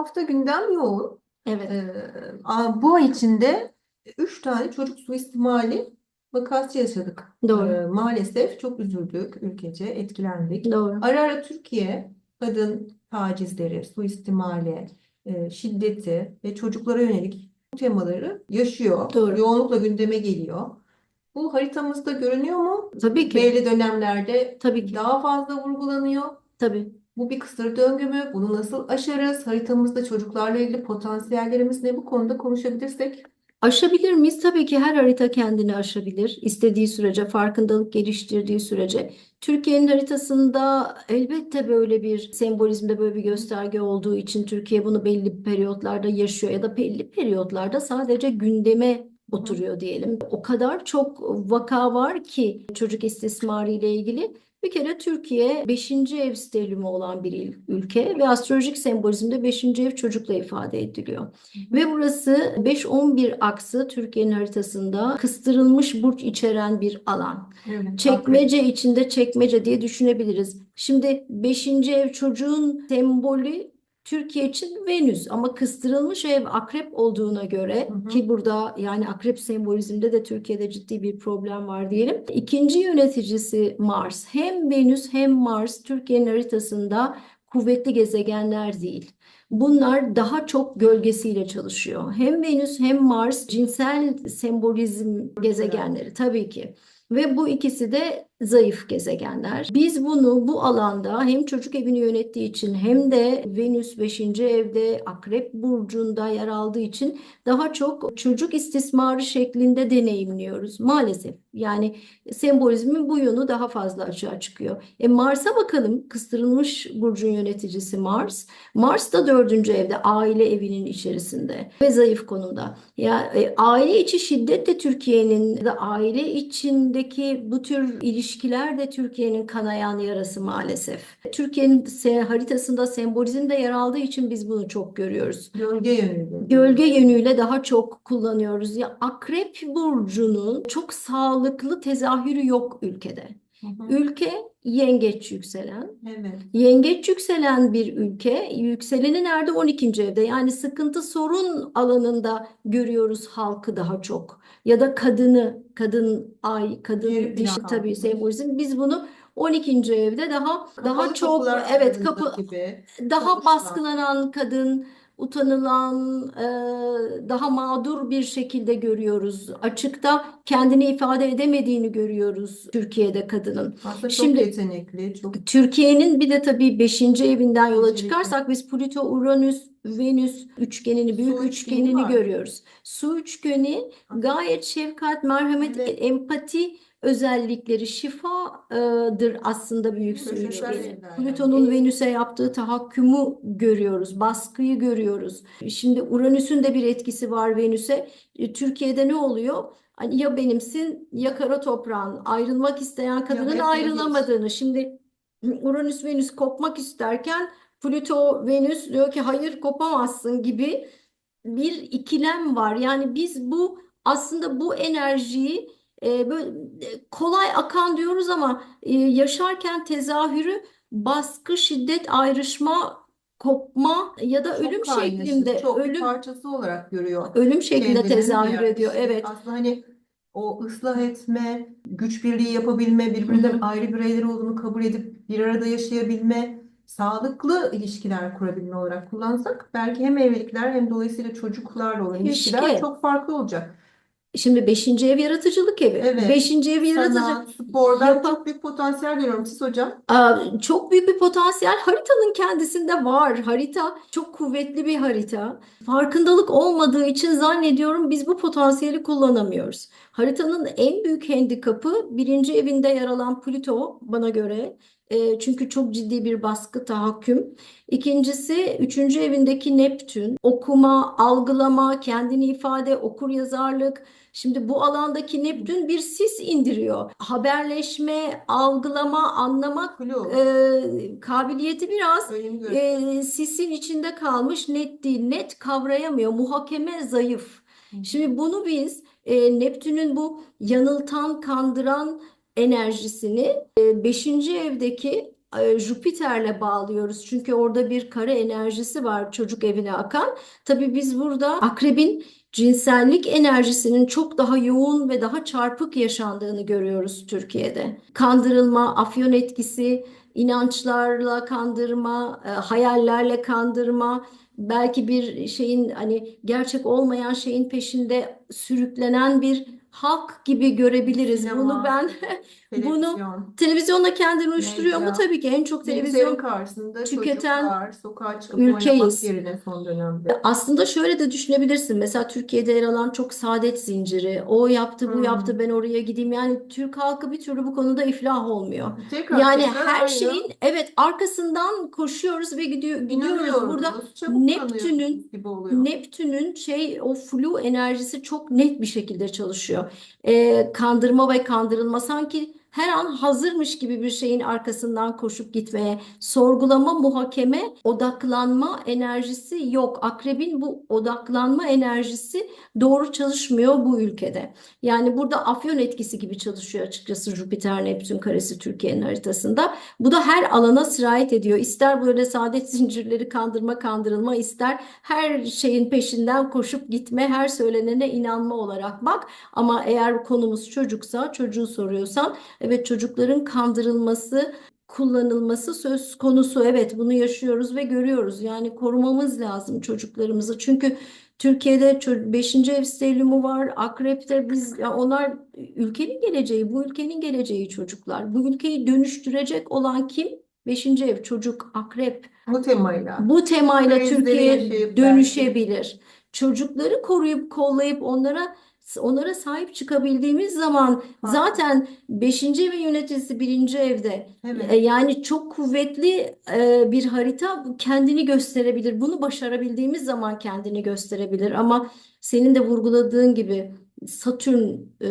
hafta gündem yoğun. Evet. Ee, bu ay içinde 3 tane çocuk suistimali vakası yaşadık. Doğru. Ee, maalesef çok üzüldük ülkece, etkilendik. Doğru. Ara ara Türkiye kadın tacizleri, suistimali, e, şiddeti ve çocuklara yönelik temaları yaşıyor. Doğru. Yoğunlukla gündeme geliyor. Bu haritamızda görünüyor mu? Tabii ki. Belli dönemlerde Tabii ki. daha fazla vurgulanıyor. Tabii. Bu bir kısır döngü mü? Bunu nasıl aşarız? Haritamızda çocuklarla ilgili potansiyellerimiz ne? Bu konuda konuşabilirsek. Aşabilir miyiz? Tabii ki her harita kendini aşabilir. İstediği sürece, farkındalık geliştirdiği sürece. Türkiye'nin haritasında elbette böyle bir sembolizmde böyle bir gösterge olduğu için Türkiye bunu belli periyotlarda yaşıyor ya da belli periyotlarda sadece gündeme oturuyor diyelim. O kadar çok vaka var ki çocuk istismarı ile ilgili. Bir kere Türkiye 5. ev sterlimi olan bir ülke ve astrolojik sembolizmde 5. ev çocukla ifade ediliyor. Ve burası 5-11 aksı Türkiye'nin haritasında kıstırılmış burç içeren bir alan. Evet, Çekmece içinde çekmece diye düşünebiliriz. Şimdi 5. ev çocuğun sembolü Türkiye için Venüs ama kıstırılmış ev akrep olduğuna göre Hı hı. ki burada yani akrep sembolizmde de Türkiye'de ciddi bir problem var diyelim. İkinci yöneticisi Mars. Hem Venüs hem Mars Türkiye'nin haritasında kuvvetli gezegenler değil. Bunlar daha çok gölgesiyle çalışıyor. Hem Venüs hem Mars cinsel sembolizm gezegenleri tabii ki. Ve bu ikisi de zayıf gezegenler. Biz bunu bu alanda hem çocuk evini yönettiği için hem de Venüs 5. evde Akrep burcunda yer aldığı için daha çok çocuk istismarı şeklinde deneyimliyoruz maalesef. Yani sembolizmin bu yönü daha fazla açığa çıkıyor. E Mars'a bakalım. Kıstırılmış burcun yöneticisi Mars. Mars da dördüncü evde aile evinin içerisinde ve zayıf konumda. Ya e, aile içi şiddet de Türkiye'nin da aile içindeki bu tür ilişkiler de Türkiye'nin kanayan yarası maalesef. Türkiye'nin se- haritasında sembolizm de yer aldığı için biz bunu çok görüyoruz. Gölge yönüyle. Gölge yönüyle daha çok kullanıyoruz. Ya Akrep burcunun çok sağlıklı tezahürü yok ülkede. Hı hı. Ülke yengeç yükselen. Evet. Yengeç yükselen bir ülke, yükseleni nerede? 12. evde. Yani sıkıntı sorun alanında görüyoruz halkı daha çok. Ya da kadını, kadın ay, kadın Geri dişi tabii sembolizm. Biz bunu 12. evde daha daha Kapalı çok kapılar evet kapı gibi. daha Konuşma. baskılanan kadın, utanılan, e, daha mağdur bir şekilde görüyoruz. Açıkta kendini ifade edemediğini görüyoruz Türkiye'de kadının. Aslında çok Şimdi- yetenekli, çok Türkiye'nin bir de tabii 5. evinden yola çıkarsak biz Plüto, Uranüs, Venüs üçgenini, büyük Su üçgeni üçgenini var. görüyoruz. Su üçgeni gayet şefkat, merhamet, Evet. empati özellikleri şifadır aslında büyük ederim. Plüton'un Venüs'e yaptığı tahakkümü görüyoruz, baskıyı görüyoruz. Şimdi Uranüs'ün de bir etkisi var Venüs'e. E, Türkiye'de ne oluyor? Hani ya benimsin ya kara toprağın. Ayrılmak isteyen kadının ilginç. ayrılamadığını. Şimdi Uranüs Venüs kopmak isterken Plüto Venüs diyor ki hayır kopamazsın gibi bir ikilem var. Yani biz bu aslında bu enerjiyi e, böyle kolay akan diyoruz ama e, yaşarken tezahürü baskı, şiddet, ayrışma, kopma ya da çok ölüm kaynaşık, şeklinde çok bir ölüm parçası olarak görüyor. ölüm şeklinde kendini tezahür ediyor. Evet. Aslında hani o ıslah etme, güç birliği yapabilme, birbirinden ayrı bireyler olduğunu kabul edip bir arada yaşayabilme, sağlıklı ilişkiler kurabilme olarak kullansak belki hem evlilikler hem dolayısıyla çocuklarla olan ilişkiler Keşke. çok farklı olacak. Şimdi beşinci ev yaratıcılık evi. Evet. Beşinci ev yaratıcı. Sanat, spordan Yapa- çok büyük potansiyel görüyorum siz hocam. Aa, Çok büyük bir potansiyel haritanın kendisinde var. Harita çok kuvvetli bir harita. Farkındalık olmadığı için zannediyorum biz bu potansiyeli kullanamıyoruz. Haritanın en büyük handikapı birinci evinde yer alan Plüto bana göre. E, çünkü çok ciddi bir baskı, tahakküm. İkincisi üçüncü evindeki Neptün. Okuma, algılama, kendini ifade, okuryazarlık. Şimdi bu alandaki Neptün bir sis indiriyor. Haberleşme, algılama, anlamak e, kabiliyeti biraz Öyle e, sisin içinde kalmış, net değil, net kavrayamıyor, muhakeme zayıf. Şimdi bunu biz e, Neptün'ün bu yanıltan, kandıran enerjisini 5. evdeki e, Jüpiter'le bağlıyoruz. Çünkü orada bir kara enerjisi var çocuk evine akan. Tabii biz burada akrebin cinsellik enerjisinin çok daha yoğun ve daha çarpık yaşandığını görüyoruz Türkiye'de. Kandırılma, afyon etkisi, inançlarla kandırma, e, hayallerle kandırma, belki bir şeyin hani gerçek olmayan şeyin peşinde sürüklenen bir halk gibi görebiliriz. Bunu ben bunu Televizyon, televizyonda kendini uyuşturuyor mu? medya, Tabii ki en çok bilgisayarın televizyon karşısında tüketen çocuklar sokağa çıkıp oynamak ülkeyiz. yerine son dönemde. Aslında şöyle de düşünebilirsin. Mesela Türkiye'de yer alan çok saadet zinciri. O yaptı, bu Hmm. yaptı, ben oraya gideyim. Yani Türk halkı bir türlü bu konuda iflah olmuyor. Tekrar Yani tekrar her aynı. şeyin evet arkasından koşuyoruz ve gidiyor, gidiyoruz. Burada İnanıyoruz, çabuk Neptün'ün kanıyorsunuz gibi oluyor. Neptün'ün şey o flu enerjisi çok net bir şekilde çalışıyor. Ee, kandırma ve kandırılma sanki her an hazırmış gibi bir şeyin arkasından koşup gitmeye, sorgulama, muhakeme, odaklanma enerjisi yok. Akrebin bu odaklanma enerjisi doğru çalışmıyor bu ülkede. Yani burada afyon etkisi gibi çalışıyor açıkçası Jüpiter Neptün karesi Türkiye'nin haritasında. Bu da her alana sirayet ediyor. İster böyle saadet zincirleri kandırma kandırılma, ister her şeyin peşinden koşup gitme, her söylenene inanma olarak bak. Ama eğer konumuz çocuksa, çocuğu soruyorsan, evet çocukların kandırılması, kullanılması söz konusu. Evet bunu yaşıyoruz ve görüyoruz. Yani korumamız lazım çocuklarımızı. Çünkü Türkiye'de 5. ev stelliumu var. Akrep'te biz ya onlar ülkenin geleceği, bu ülkenin geleceği çocuklar. Bu ülkeyi dönüştürecek olan kim? 5. ev çocuk, akrep. Bu temayla. Bu temayla Türkiye yaşayıp belki. dönüşebilir. Çocukları koruyup kollayıp onlara onlara sahip çıkabildiğimiz zaman zaten 5. evin yöneticisi 1. evde. Evet. E, Yani çok kuvvetli e, bir harita kendini gösterebilir. Bunu başarabildiğimiz zaman kendini gösterebilir. Ama senin de vurguladığın gibi Satürn e,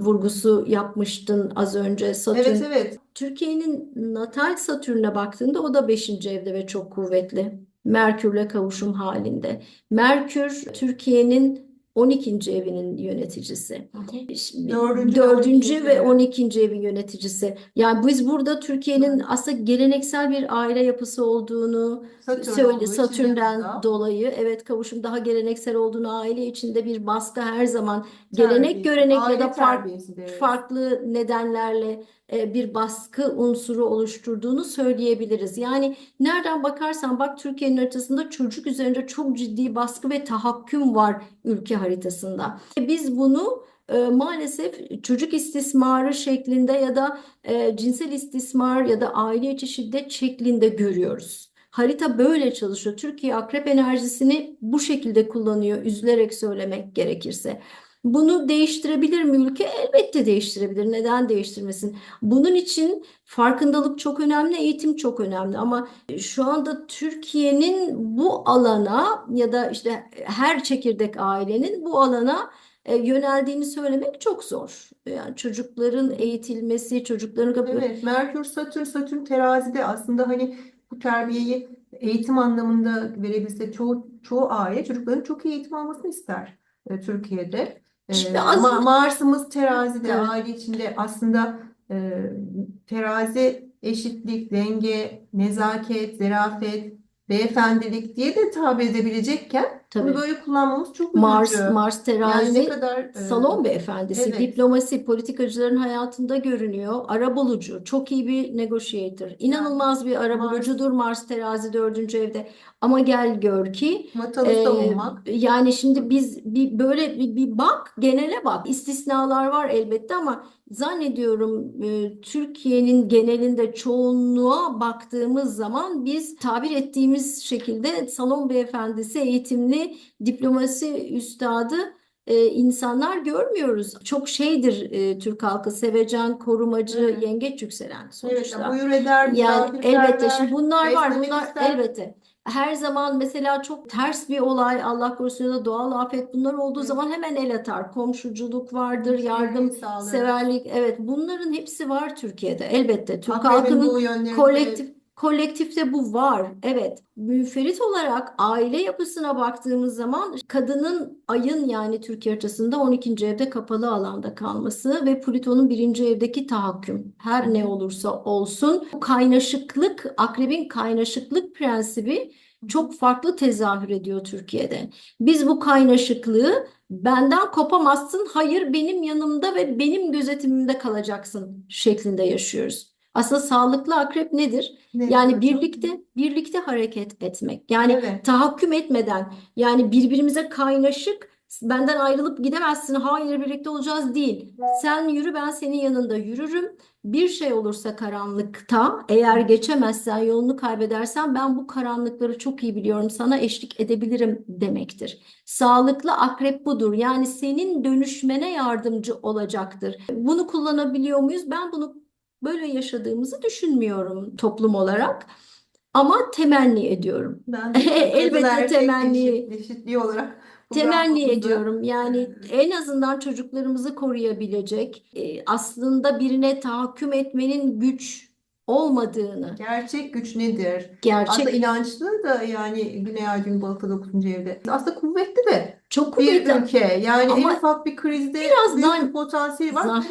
vurgusu yapmıştın az önce. Satürn Evet evet. Türkiye'nin natal Satürn'e baktığında o da 5. evde ve çok kuvvetli. Merkürle kavuşum halinde. Merkür Türkiye'nin 12. evinin yöneticisi. Şimdi Dördüncü ve dördüncü 12. ve ev. 12. evin yöneticisi. Yani biz burada Türkiye'nin aslında geleneksel bir aile yapısı olduğunu Satürn söyle Satürn'den dolayı evet kavuşum daha geleneksel olduğunu aile içinde bir baskı her zaman gelenek terbiyesi, görenek ya aile da fark, terbiyesi farklı nedenlerle bir baskı unsuru oluşturduğunu söyleyebiliriz. Yani nereden bakarsan bak Türkiye'nin haritasında çocuk üzerinde çok ciddi baskı ve tahakküm var ülke haritasında. E, Biz bunu e, maalesef çocuk istismarı şeklinde ya da e, cinsel istismar ya da aile içi şiddet şeklinde görüyoruz. Harita böyle çalışıyor. Türkiye akrep enerjisini bu şekilde kullanıyor, üzülerek söylemek gerekirse. Bunu değiştirebilir mi ülke? Elbette değiştirebilir. Neden değiştirmesin? Bunun için farkındalık çok önemli, eğitim çok önemli. Ama şu anda Türkiye'nin bu alana ya da işte her çekirdek ailenin bu alana e, yöneldiğini söylemek çok zor. Yani çocukların eğitilmesi, çocukların Evet, Merkür, Satürn, Satürn terazide aslında hani bu terbiyeyi eğitim anlamında verebilse çoğu çoğu aile çocukların çok iyi eğitim almasını ister e, Türkiye'de. Şimdi az- Ma- Mars'ımız terazide Evet. aile içinde aslında e, terazi eşitlik, denge, nezaket, zarafet, beyefendilik diye de tabir edebilecekken bunu Tabii. böyle kullanmamız çok Mars, üzücü. Mars Yani ne terazi kadar e, Salon beyefendisi, evet. diplomasi, politikacıların hayatında görünüyor. Arabulucu, çok iyi bir negotiator. İnanılmaz bir arabulucudur Mars terazi dördüncü evde. Ama gel gör ki vatanı e, savunmak. yani şimdi biz bir böyle bir, bir bak, genele bak. İstisnalar var elbette ama zannediyorum e, Türkiye'nin genelinde çoğunluğa baktığımız zaman biz tabir ettiğimiz şekilde salon beyefendisi, eğitimli, diplomasi üstadı e, insanlar görmüyoruz. Çok şeydir e, Türk halkı sevecen, korumacı, Evet. yengeç yükselen Evet, sonuçta. buyur eder, Yani elbette şimdi bunlar var. Bunlar ister. elbette. Her zaman mesela çok ters bir olay, Allah korusun ya da doğal afet bunlar olduğu Hı. zaman hemen el atar. Komşuculuk vardır, yardım, severlik. Evet, bunların hepsi var Türkiye'de. Elbette Türk halkının kolektif kolektifte bu var. Evet. Münferit olarak aile yapısına baktığımız zaman kadının ayın yani Türkiye haritasında 12. evde kapalı alanda kalması ve Plüton'un birinci evdeki tahakküm. Her ne olursa olsun bu kaynaşıklık, akrebin kaynaşıklık prensibi çok farklı tezahür ediyor Türkiye'de. Biz bu kaynaşıklığı benden kopamazsın, hayır benim yanımda ve benim gözetimimde kalacaksın şeklinde yaşıyoruz. Aslında sağlıklı akrep nedir? Nedir Yani hocam? birlikte birlikte hareket etmek. Yani Evet. tahakküm etmeden, yani birbirimize kaynaşık, benden ayrılıp gidemezsin, hayır birlikte olacağız değil. Sen yürü, ben senin yanında yürürüm. Bir şey olursa karanlıkta, eğer geçemezsen, yolunu kaybedersen ben bu karanlıkları çok iyi biliyorum, sana eşlik edebilirim demektir. Sağlıklı akrep budur. Yani senin dönüşmene yardımcı olacaktır. Bunu kullanabiliyor muyuz? Ben bunu böyle yaşadığımızı düşünmüyorum toplum olarak. Ama temenni ediyorum. Ben Elbette temenni- eşit- eşitliği olarak Temenni ediyorum. Yani en azından çocuklarımızı koruyabilecek, e, aslında birine tahakküm etmenin güç olmadığını, Gerçek güç nedir? gerçek Aslında inançlı da yani Güney Gün Balık'ta 9. evde. Aslında kuvvetli de çok bir kuvvetli. ülke. Yani Ama en ufak bir krizde biraz büyük daha- bir potansiyeli var. Zah-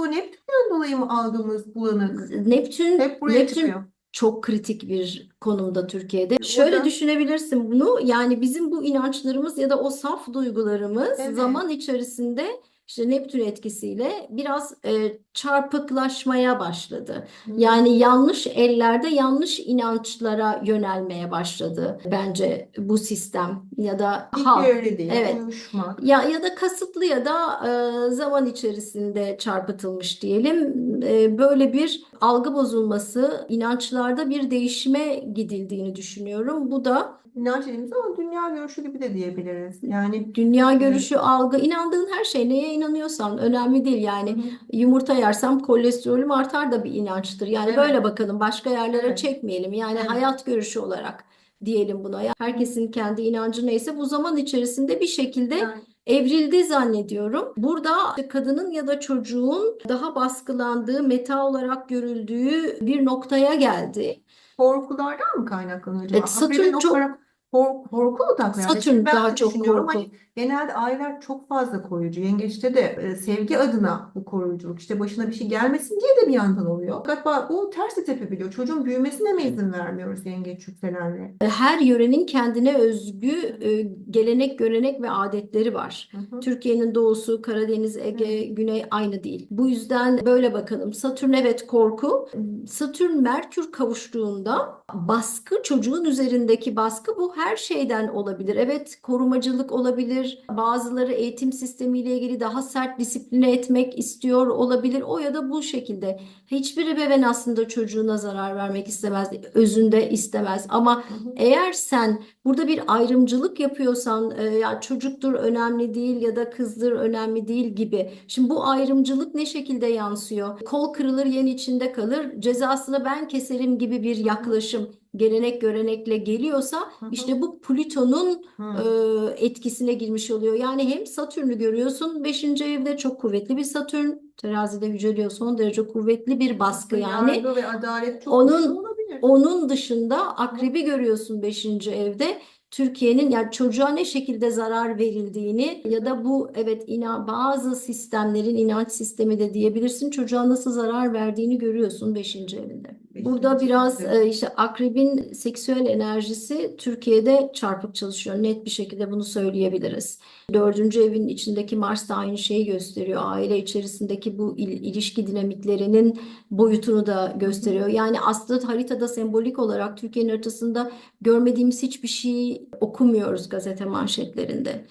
o Neptün'den dolayı mı aldığımız bulanık? Neptün, Hep buraya Neptün çıkıyor. çok kritik bir konumda Türkiye'de. Şöyle düşünebilirsin bunu. Yani bizim bu inançlarımız ya da o saf duygularımız Evet. zaman içerisinde işte Neptün etkisiyle biraz e, çarpıklaşmaya başladı. Yani yanlış ellerde yanlış inançlara yönelmeye başladı bence bu sistem ya da Hiç halk. öyle değil. Evet. Uyuşmak. Ya ya da kasıtlı ya da e, zaman içerisinde çarpıtılmış diyelim. E, böyle bir algı bozulması, inançlarda bir değişime gidildiğini düşünüyorum. Bu da İnanç dediğimiz ama dünya görüşü gibi de diyebiliriz. Yani dünya görüşü, algı, inandığın her şey neye inanıyorsan önemli değil. Yani yumurta yersem kolesterolüm artar da bir inançtır. Yani Evet. böyle bakalım, başka yerlere Evet. çekmeyelim. Yani Evet. hayat görüşü olarak diyelim buna. Ya herkesin kendi inancı neyse bu zaman içerisinde bir şekilde yani evrildi zannediyorum. Burada işte kadının ya da çocuğun daha baskılandığı, meta olarak görüldüğü bir noktaya geldi. korkulardan mı kaynaklanıyor acaba? Evet, Satürn o çok- kara- korku, korku odaklı. Yani Satürn ben daha çok düşünüyorum, korku. hani genelde aileler çok fazla koruyucu. Yengeçte de e, sevgi adına bu koruyuculuk işte başına bir şey gelmesin diye de bir yandan oluyor. Fakat bu ters de tepebiliyor. Çocuğun büyümesine mi izin vermiyoruz yengeç yükselenle? Her yörenin kendine özgü e, gelenek, görenek ve adetleri var. Hı hı. Türkiye'nin doğusu, Karadeniz, Ege, Güney aynı değil. Bu yüzden böyle bakalım. Satürn evet korku. Satürn Merkür kavuştuğunda baskı çocuğun üzerindeki baskı bu her şeyden olabilir. Evet korumacılık olabilir. Bazıları eğitim sistemiyle ilgili daha sert disipline etmek istiyor olabilir. O ya da bu şekilde. Hiçbir ebeveyn aslında çocuğuna zarar vermek istemez. Özünde istemez. Ama eğer sen burada bir ayrımcılık yapıyorsan e, ya çocuktur önemli değil ya da kızdır önemli değil gibi. Şimdi bu ayrımcılık ne şekilde yansıyor? Kol kırılır yen içinde kalır. Cezasını ben keserim gibi bir yaklaşım gelenek görenekle geliyorsa hı. işte bu Plüton'un e, etkisine girmiş oluyor. Yani hem Satürn'ü görüyorsun 5. evde çok kuvvetli bir Satürn terazide yüceliyor son derece kuvvetli bir baskı yani. Yargı ve adalet çok Onun-. Onun dışında akrebi görüyorsun 5. evde. Türkiye'nin yani çocuğa ne şekilde zarar verildiğini ya da bu evet inan bazı sistemlerin inanç sistemi de diyebilirsin çocuğa nasıl zarar verdiğini görüyorsun 5. evinde. Burada biraz e, işte akrebin seksüel enerjisi Türkiye'de çarpık çalışıyor. Net bir şekilde bunu söyleyebiliriz. Dördüncü evin içindeki Mars da aynı şeyi gösteriyor. Aile içerisindeki bu il- ilişki dinamiklerinin boyutunu da gösteriyor. Yani aslında haritada sembolik olarak Türkiye'nin haritasında görmediğimiz hiçbir şey okumuyoruz gazete manşetlerinde.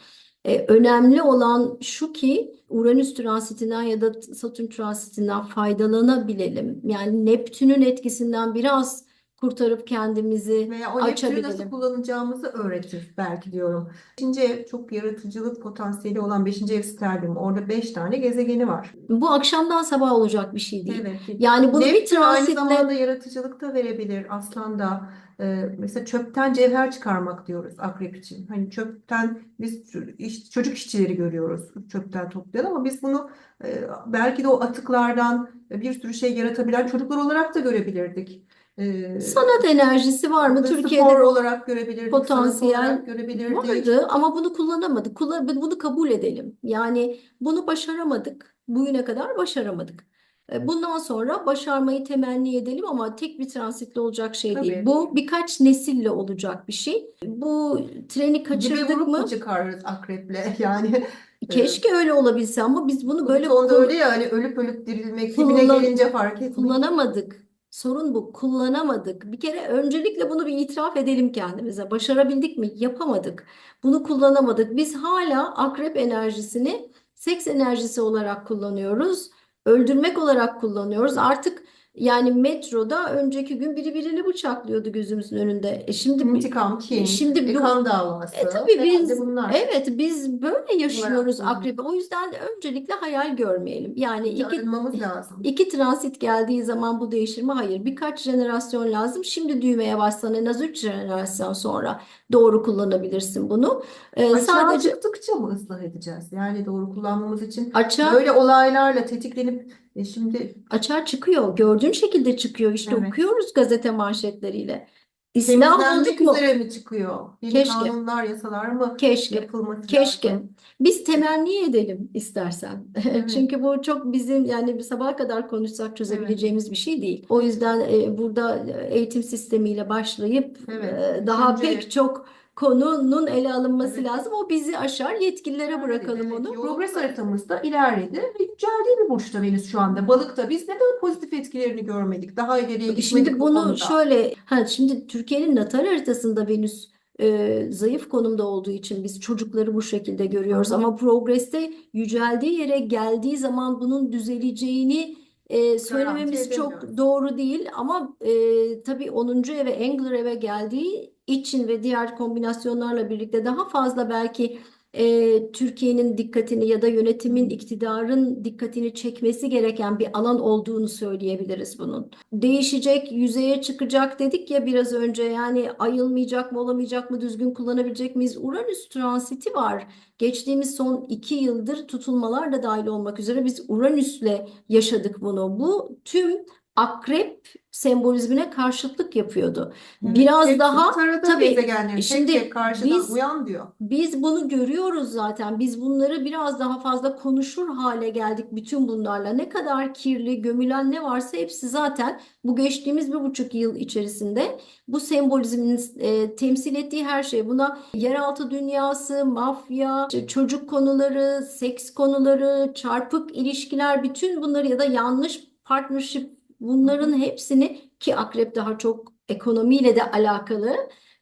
E, önemli olan şu ki Uranüs transitinden ya da Satürn transitinden faydalanabilelim. Yani Neptün'ün etkisinden biraz kurtarıp kendimizi Veya o Neptün'ü nasıl açabilelim. kullanacağımızı öğretir belki diyorum. Beşinci ev çok yaratıcılık potansiyeli olan beşinci ev sterlim. Orada beş tane gezegeni var. Bu akşamdan sabah olacak bir şey değil. Evet. Yani bunu bir Neptün aynı transitle zamanda yaratıcılık da verebilir aslanda. Ee, mesela çöpten cevher çıkarmak diyoruz akrep için. Hani çöpten biz iş- çocuk işçileri görüyoruz çöpten toplayan ama biz bunu e, belki de o atıklardan bir sürü şey yaratabilen çocuklar olarak da görebilirdik. Ee, Sanat enerjisi var mı? Türkiye'de spor olarak görebilirdik, sanat potansiyel olarak görebilirdik. vardı ama bunu kullanamadık. Kullan- bunu kabul edelim. Yani bunu başaramadık. Bugüne kadar başaramadık. E, Bundan sonra başarmayı temenni edelim ama tek bir transitle olacak şey değil. Tabii. Bu birkaç nesille olacak bir şey. Bu treni de kaçırdık grup mı? mu çıkarırız akreple yani. Keşke öyle olabilse ama biz bunu böyle Böyle kul- öyle ya hani ölüp ölüp dirilmek dibine Kullan- gelince fark etmek. kullanamadık. Sorun bu. Kullanamadık. Bir kere öncelikle bunu bir itiraf edelim kendimize. Başarabildik mi? Yapamadık. Bunu kullanamadık. Biz hala akrep enerjisini seks enerjisi olarak kullanıyoruz. Öldürmek olarak kullanıyoruz. Artık yani metroda önceki gün biri birini bıçaklıyordu gözümüzün önünde. E şimdi İntikam, kin, Şimdi e, kan davası. E tabii biz- bunlar. evet biz böyle yaşıyoruz Olarak. akrebi. O yüzden öncelikle hayal görmeyelim. Yani iki lazım. İki transit geldiği zaman bu değişir mi? Hayır. Birkaç jenerasyon lazım. Şimdi düğmeye bassan en az üç jenerasyon sonra doğru kullanabilirsin bunu. Ee, Açığa sadece çıktıkça mı ıslah edeceğiz? Yani doğru kullanmamız için açığa, böyle olaylarla tetiklenip e, şimdi açığa çıkıyor. Gördüğün şekilde çıkıyor. İşte Evet. okuyoruz gazete manşetleriyle. İslah temizlenmek olduk mu? üzere mi çıkıyor? Yeni Keşke. kanunlar, yasalar mı Keşke. yapılması Keşke. lazım? Biz temenni edelim istersen. Evet. Çünkü bu çok bizim yani bir sabaha kadar konuşsak çözebileceğimiz bir şey değil. O yüzden e, burada eğitim sistemiyle başlayıp Evet. e, daha Önce- pek çok konunun ele alınması Evet. lazım. O bizi aşar. Yetkililere bırakalım Evet, onu. Progres haritamızda ilerledi ve yüceldiği bir burçta Venüs şu anda. Balıkta biz neden pozitif etkilerini görmedik? Daha ileriye gitmedik Şimdi bu bunu konuda. şöyle, ha şimdi Türkiye'nin natal haritasında Venüs e, zayıf konumda olduğu için biz çocukları bu şekilde görüyoruz. Ama progreste yüceldiği yere geldiği zaman bunun düzeleceğini e, söylememiz çok doğru değil. Ama e, tabii 10. eve, Angler eve geldiği için ve diğer kombinasyonlarla birlikte daha fazla belki e, Türkiye'nin dikkatini ya da yönetimin, iktidarın dikkatini çekmesi gereken bir alan olduğunu söyleyebiliriz bunun değişecek, yüzeye çıkacak dedik ya biraz önce yani ayılmayacak mı olamayacak mı düzgün kullanabilecek miyiz? Uranüs transiti var. Geçtiğimiz son iki yıldır tutulmalar da dahil olmak üzere biz Uranüs'le yaşadık bunu. Bu tüm akrep sembolizmine karşıtlık yapıyordu. Evet, Biraz tek- daha taradı tabii, gezegenleri tek şimdi tek karşıdan biz- uyan diyor. Biz bunu görüyoruz zaten. Biz bunları biraz daha fazla konuşur hale geldik bütün bunlarla. Ne kadar kirli, gömülen ne varsa hepsi zaten bu geçtiğimiz bir buçuk yıl içerisinde bu sembolizmin e, temsil ettiği her şey. Buna yeraltı dünyası, mafya, işte çocuk konuları, seks konuları, çarpık ilişkiler, bütün bunları ya da yanlış partnership bunların hepsini ki akrep daha çok ekonomiyle de alakalı.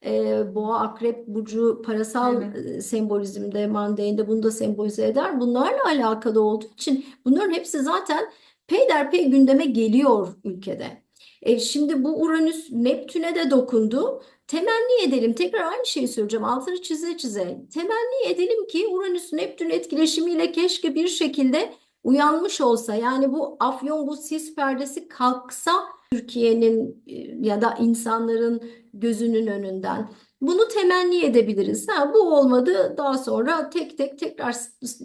Ee, Boğa Akrep Burcu parasal Evet. e, sembolizmde, mandane'de bunu da sembolize eder. Bunlarla alakalı olduğu için bunların hepsi zaten peyderpey gündeme geliyor ülkede. E, şimdi bu Uranüs Neptün'e de dokundu. Temenni edelim, tekrar aynı şeyi söyleyeceğim, altını çize çize. Temenni edelim ki Uranüs Neptün etkileşimiyle keşke bir şekilde uyanmış olsa. Yani bu afyon, bu sis perdesi kalksa Türkiye'nin e, ya da insanların gözünün önünden. Bunu temenni edebiliriz. Ha, bu olmadı. Daha sonra tek tek tekrar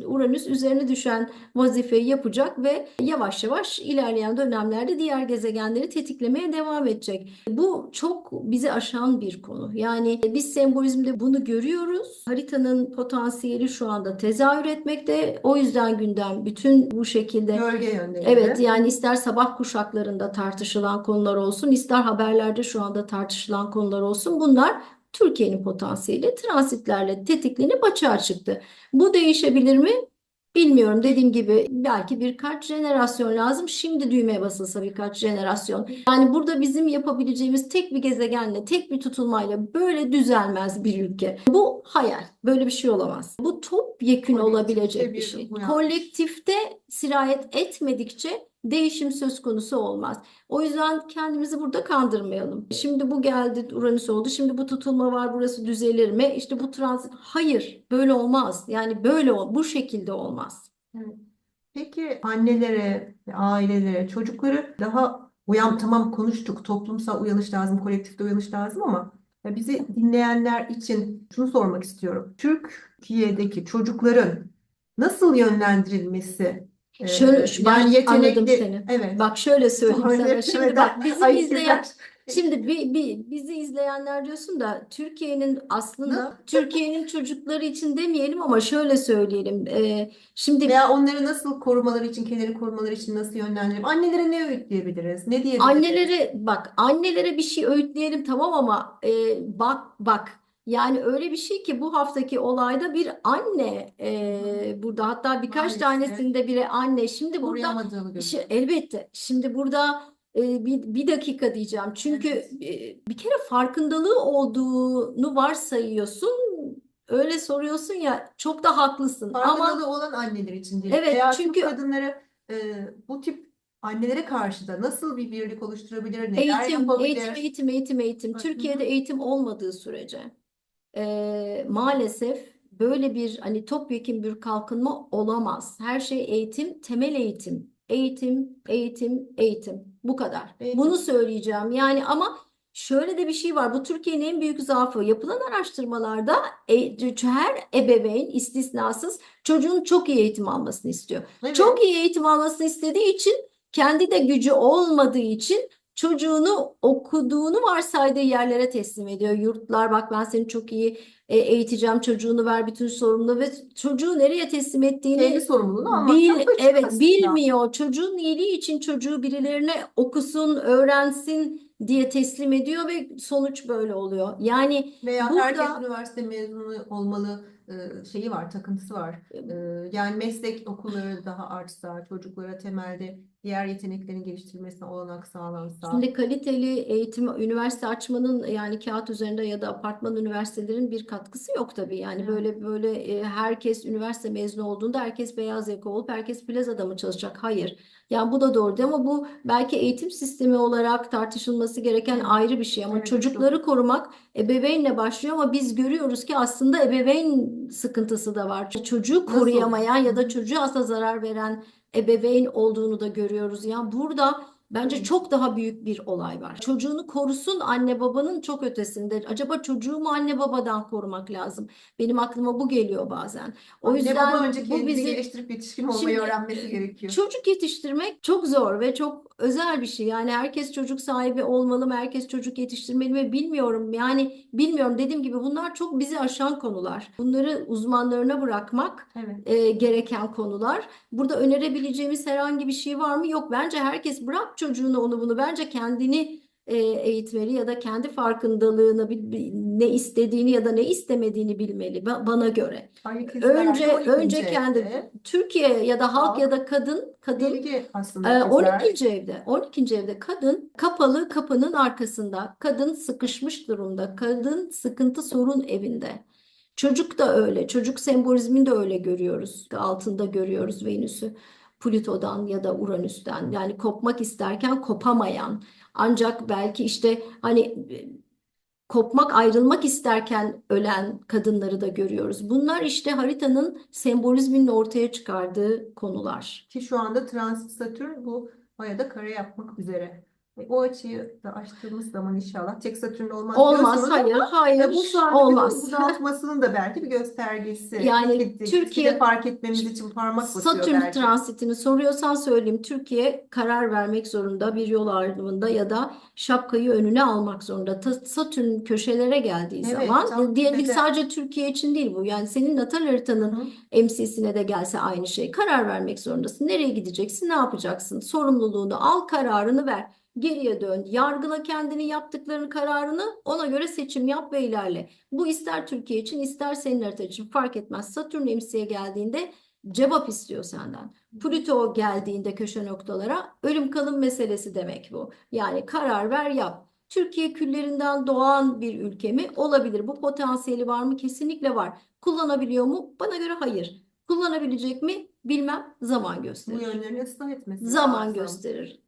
Uranüs üzerine düşen vazifeyi yapacak ve yavaş yavaş ilerleyen dönemlerde diğer gezegenleri tetiklemeye devam edecek. Bu çok bizi aşan bir konu. Yani biz sembolizmde bunu görüyoruz. Haritanın potansiyeli şu anda tezahür etmekte. O yüzden gündem bütün bu şekilde Gölge yönleri. Evet yani ister sabah kuşaklarında tartışılan konular olsun, ister haberlerde şu anda tartışılan konular olsun. Bunlar Türkiye'nin potansiyeli transitlerle tetiklenip açığa çıktı. Bu değişebilir mi? Bilmiyorum. Dediğim gibi belki birkaç jenerasyon lazım. Şimdi düğmeye basılsa birkaç jenerasyon. Yani burada bizim yapabileceğimiz tek bir gezegenle, tek bir tutulmayla böyle düzelmez bir ülke. Bu hayal. Böyle bir şey olamaz. Bu topyekün Kolektifte olabilecek bir şey. uyanış. Kolektifte sirayet etmedikçe değişim söz konusu olmaz. O yüzden kendimizi burada kandırmayalım. Şimdi bu geldi, Uranüs oldu. Şimdi bu tutulma var, burası düzelir mi? İşte bu transit. Hayır, böyle olmaz. Yani böyle bu şekilde olmaz. Peki annelere, ailelere, çocukları daha uyan tamam konuştuk. Toplumsal uyanış lazım, kolektifte uyanış lazım ama bizi dinleyenler için şunu sormak istiyorum. Türkiye'deki çocukların nasıl yönlendirilmesi? E, Şöyle- şu- yani ben anladım yetenekli, seni. evet. Bak şöyle söyleyeyim sana. Şimdi bak bizim ay izleyen sizler- Şimdi bir, bir, bizi izleyenler diyorsun da Türkiye'nin aslında Türkiye'nin çocukları için demeyelim ama şöyle söyleyelim. Ee, şimdi Veya onları nasıl korumaları için, kendileri korumaları için nasıl yönlendirelim? Annelere ne öğütleyebiliriz? Ne diyebiliriz? Annelere bak annelere bir şey öğütleyelim tamam ama e, bak bak yani öyle bir şey ki bu haftaki olayda bir anne e, burada hatta birkaç Maalesef. tanesinde biri anne şimdi burada Koruyamadığını görüyoruz. şey, elbette şimdi burada e, bir, bir dakika diyeceğim çünkü e, bir kere farkındalığı olduğunu varsayıyorsun öyle soruyorsun ya çok da haklısın ama Farkındalığı olan anneler için değil. Evet, Veya Türk çünkü- kadınları e, bu tip annelere karşı da nasıl bir birlik oluşturabilir, neler Eğitim, yapabilir? eğitim, eğitim, eğitim, eğitim. Hı hı. Türkiye'de eğitim olmadığı sürece eee, maalesef böyle bir hani topyekun bir kalkınma olamaz. Her şey eğitim, temel eğitim. Eğitim, eğitim, eğitim. Bu kadar. Eğitim. Bunu söyleyeceğim. Yani ama şöyle de bir şey var. Bu Türkiye'nin en büyük zaafı. Yapılan araştırmalarda e- her ebeveyn istisnasız çocuğun çok iyi eğitim almasını istiyor. Evet. Çok iyi eğitim almasını istediği için kendi de gücü olmadığı için çocuğunu okuduğunu varsaydığı yerlere teslim ediyor. Yurtlar bak ben seni çok iyi e, eğiteceğim çocuğunu ver bütün sorumluluğu ve çocuğu nereye teslim ettiğini Kendi sorumluluğunu bil, evet aslında. bilmiyor. Çocuğun iyiliği için çocuğu birilerine okusun, öğrensin diye teslim ediyor ve sonuç böyle oluyor. Yani Veya Burada- herkes üniversite mezunu olmalı e, şeyi var, takıntısı var. E, Yani meslek okulları daha artsa, çocuklara temelde diğer yeteneklerin geliştirilmesine olanak sağlansa. Şimdi kaliteli eğitim, üniversite açmanın yani kağıt üzerinde ya da apartman üniversitelerin bir katkısı yok tabii. Yani Evet. böyle böyle e, herkes üniversite mezunu olduğunda herkes beyaz yaka olup herkes plazada mı çalışacak? Hayır. Yani bu da doğru değil ama bu belki eğitim sistemi olarak tartışılması gereken ayrı bir şey. Ama Evet, çok çocukları korumak ebeveynle başlıyor ama biz görüyoruz ki aslında ebeveyn sıkıntısı da var. Çocuğu Nasıl? koruyamayan ya Hı da hı. çocuğa aslında zarar veren ebeveyn olduğunu da görüyoruz. Yani burada bence çok daha büyük bir olay var. Çocuğunu korusun anne babanın çok ötesinde. Acaba çocuğumu anne babadan korumak lazım. Benim aklıma bu geliyor bazen. O Anne yüzden baba önce bu kendini bizi geliştirip yetişkin olmayı Şimdi- öğrenmesi gerekiyor. Çocuk yetiştirmek çok zor ve çok özel bir şey. Yani herkes çocuk sahibi olmalı mı? Herkes çocuk yetiştirmeli mi? Bilmiyorum. Yani bilmiyorum. Dediğim gibi bunlar çok bizi aşan konular. Bunları uzmanlarına bırakmak Evet. e, gereken konular. Burada önerebileceğimiz herhangi bir şey var mı? Yok. Bence herkes bırak çocuğunu onu bunu. Bence kendini e, eğitmeli ya da kendi farkındalığını ne istediğini ya da ne istemediğini bilmeli ba- bana göre. Önce 12. önce kendi evde Türkiye ya da halk ya da kadın kadın bilgi aslında kızlar. 12. evde 12. evde kadın kapalı kapının arkasında kadın sıkışmış durumda kadın sıkıntı sorun evinde çocuk da öyle çocuk sembolizmini de öyle görüyoruz altında görüyoruz Venüs'ü Plüto'dan ya da Uranüs'ten yani kopmak isterken kopamayan ancak belki işte hani e, kopmak ayrılmak isterken ölen kadınları da görüyoruz bunlar işte haritanın sembolizminin ortaya çıkardığı konular. Ki şu anda transit Satürn bu aya da kare yapmak üzere. O açıyı da açtığımız zaman inşallah tek Satürn olmaz Olmaz, diyorsunuz hayır, ama hayır, bu şu anda olmaz. günün bunaltmasının da belki bir göstergesi. Yani Bir- bir Türkiye- de fark etmemiz için parmak basıyor Satürn belki. transitini soruyorsan söyleyeyim. Türkiye karar vermek zorunda bir yol ayrımında ya da şapkayı önüne almak zorunda. Ta- Satürn köşelere geldiği Evet, zaman tam diyelim tepede. sadece Türkiye için değil bu. Yani senin natal haritanın Hı. emsisine de gelse aynı şey. Karar vermek zorundasın. Nereye gideceksin? Ne yapacaksın? Sorumluluğunu al, kararını ver. Geriye dön. Yargıla kendini yaptıklarını, kararını. Ona göre seçim yap ve ilerle. Bu ister Türkiye için, ister senin harita için fark etmez. Satürn emsiye geldiğinde cevap istiyor senden. Plüto geldiğinde köşe noktalara ölüm kalım meselesi demek bu. Yani karar ver yap. Türkiye küllerinden doğan bir ülke mi? Olabilir. Bu potansiyeli var mı? Kesinlikle var. Kullanabiliyor mu? Bana göre hayır. Kullanabilecek mi? Bilmem. Zaman Bu gösterir. yönlerini ıslah etmesi Zaman lazım. gösterir.